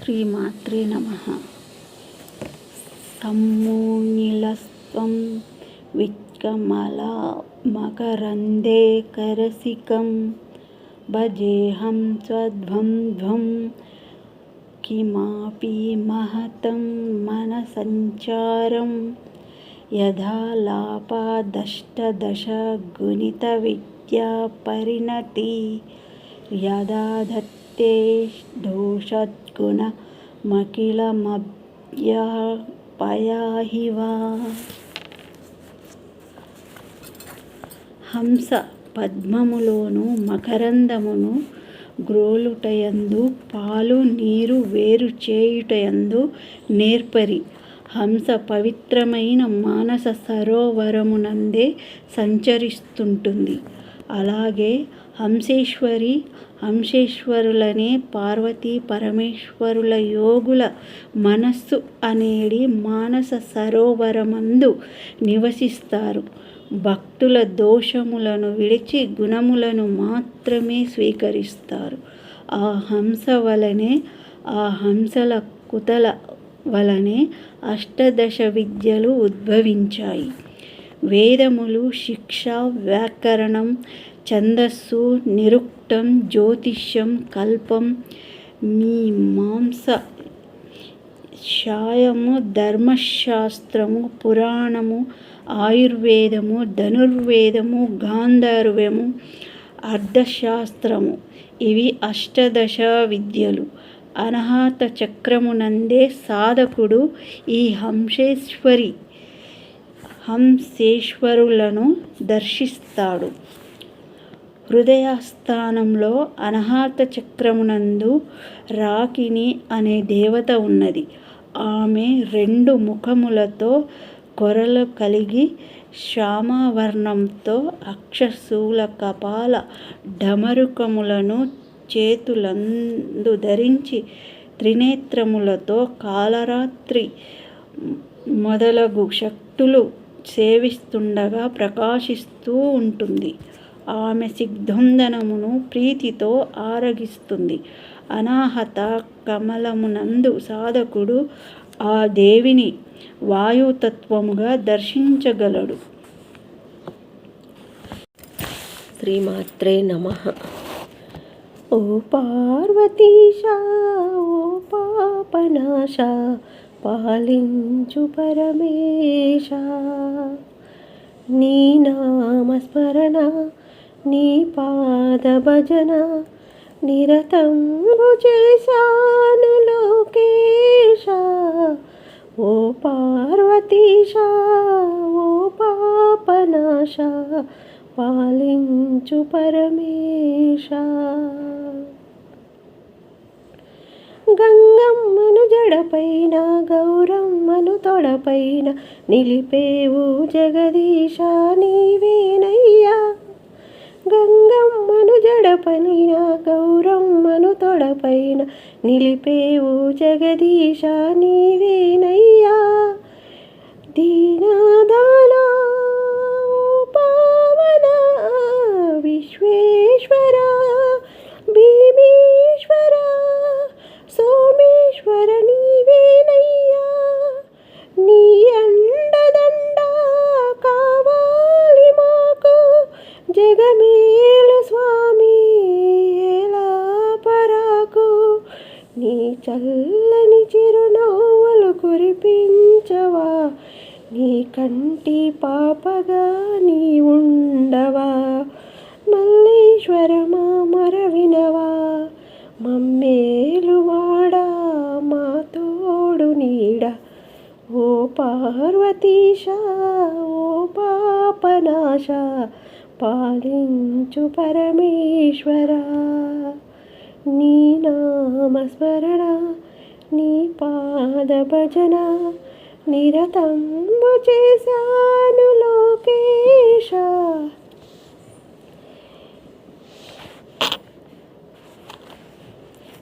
శ్రీమాత్రే నమ సమ్మూనిలస్త్వం విత్కమలా మకరందే కరసికం భజేహం స్వద్వంద్వం కిమాపి మహతం మనసంచారం యథా లాపాదష్టదశ గుణిత విద్యా పరిణతి యదా దత్తే దోషద్గుణమఖిలమభ్యపయాహి పయాహివా హంస పద్మములోను మకరందమును గ్రోలుటయందు పాలు నీరు వేరు చేయుటయందు నేర్పరి. హంస పవిత్రమైన మానస సరోవరమునందే సంచరిస్తుంటుంది. అలాగే హంసేశ్వరి హంసేశ్వరులనే పార్వతీ పరమేశ్వరుల యోగుల మనస్సు అనేడి మానస సరోవరమందు నివసిస్తారు. భక్తుల దోషములను విడిచి గుణములను మాత్రమే స్వీకరిస్తారు. ఆ హంస వలనే ఆ హంసల కుతల వలనే అష్టదశ విద్యలు ఉద్భవించాయి. వేదములు శిక్ష వ్యాకరణం ఛందస్సు నిరుక్తం జ్యోతిష్యం కల్పం మీమాంస శాయము ధర్మశాస్త్రము పురాణము ఆయుర్వేదము ధనుర్వేదము గాంధర్వము అర్ధశాస్త్రము. ఇవి అష్టదశ విద్యలు అనాహత చక్రమునందే సాధకుడు ఈ హంసేశ్వరి. హంసేశ్వరులను దర్శిస్తాడు. హృదయస్థానంలో అనాహత చక్రమునందు రాకిని అనే దేవత ఉన్నది. ఆమె రెండు ముఖములతో కొరలు కలిగి శ్యామవర్ణంతో అక్షశూల కపాల డమరుకములను చేతులందు ధరించి త్రినేత్రములతో కాలరాత్రి మొదలగు శక్తులు సేవిస్తుండగా ప్రకాశిస్తూ ఉంటుంది. ఆమె సిగ్ధందనమును ప్రీతితో ఆరగిస్తుంది. అనాహత కమలమునందు సాధకుడు ఆ దేవిని వాయుతత్వముగా దర్శించగలడు. శ్రీమాత్రే నమ. ఓ పార్వతీశ ఓ పాపనాశ పాలించు పరమేశ. నీ నామస్మరణ నీ పాద భజన నిరతంబు చేశాను లోకేశ. ఓ పార్వతీశ ఓ పాపనాశ పాలించు పరమేశ. గంగమ్మను గౌరమ్మను తొడపైన నిలిపేవు జగదీశ నీవేనయ్యా. గంగమ్మను జడపైన గౌరమ్మను తొడపైన నిలిపేవు జగదీశ నీవేనయ్యా. దీనా చల్లని చిరునవ్వులు కురిపించవా? నీ కంటి పాపగా నీ ఉండవా? మల్లేశ్వర మరవినవా వినవా మమ్మేలు వాడా మా తోడు నీడ? ఓ పార్వతీశ ఓ పాపనాశ పాలించు పరమేశ్వరా. నీ నామస్మరణ నీ పాద భజన నిరతంబు చేశాను లోకేశ.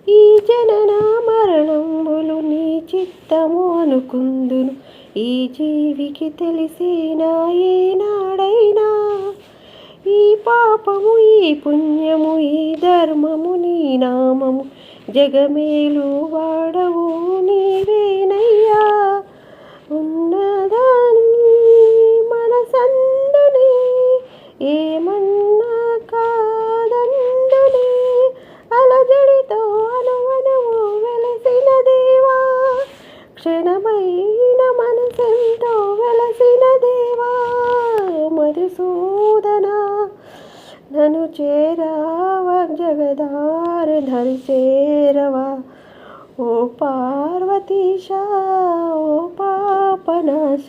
ఈ జనన మరణంబులు నీ చిత్తము అనుకుందును. ఈ జీవికి తెలిసేనా ఏనాడైనా ఈ పాపము ఈ పుణ్యము ఈ ధర్మము నీ నామము జగమేలు వాడవు నీవేనయ్యా. ఉన్నదాని మనసందుని ఏమన్నా కాదందుని. అలజడితో అనువనము వెలసిన దేవా క్షణమైన మనసెంతో వెలసిన దేవా. మధుసూదనా నన్ను చేరావా జగదారు ధరి చేరవా? ఓ పార్వతీశ ఓ పాపనాశ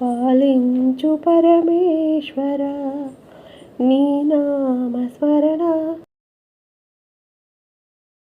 పాలించు పరమేశ్వర నీ నామ స్మరణ